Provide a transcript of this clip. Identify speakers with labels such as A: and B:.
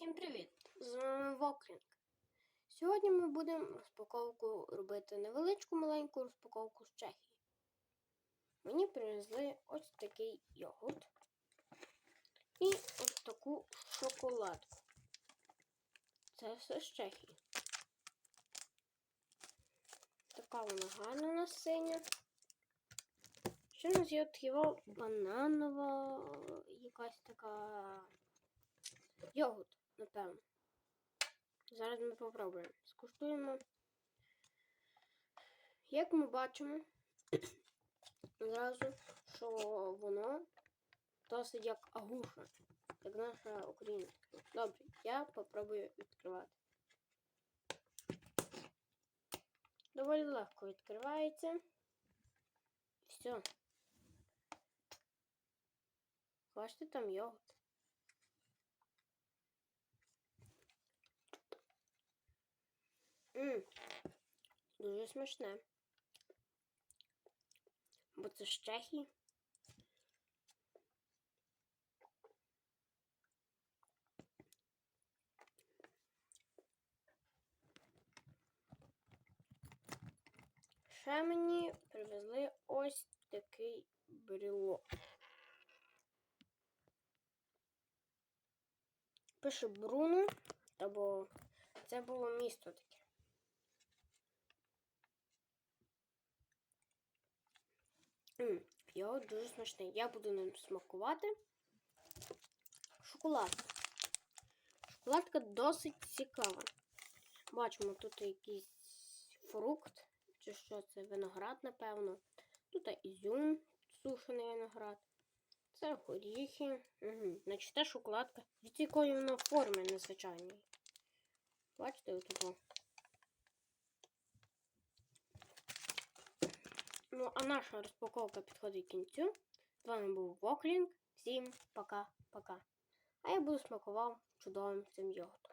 A: Всім привіт! З вами Воклінг. Сьогодні ми будемо розпаковку робити невеличку маленьку розпаковку з Чехії. Мені привезли ось такий йогурт і ось таку шоколадку. Це все з Чехії. Така вона гарна у нас синя. Ще у нас є от бананова якась така йогурт, напевно. Зараз ми попробуємо. Скуштуємо. Як ми бачимо, зразу, що воно досить як агуша, як наша українська. Добре, я попробую відкривати. Доволі легко відкривається. Все. Бачите, там йогурт. Дуже смачне. Бо це з Чехії. Ще мені привезли ось такий брелок. Пише Бруно, або це було місто таке. Йогурт дуже смачний. Я буду ним смакувати. Шоколад. Шоколадка досить цікава. Бачимо, тут якийсь фрукт, чи що це виноград, напевно. Тут ізюм, сушений виноград. Це горіхи. Угу. Значить, це шоколадка. Від якої вона форми незвичайної. Бачите, отут. Ну, а наша розпаковка підходить кінцю. З вами був Воклінг. Всім пока-пока. А я буду смакував чудовим цим йогуртом.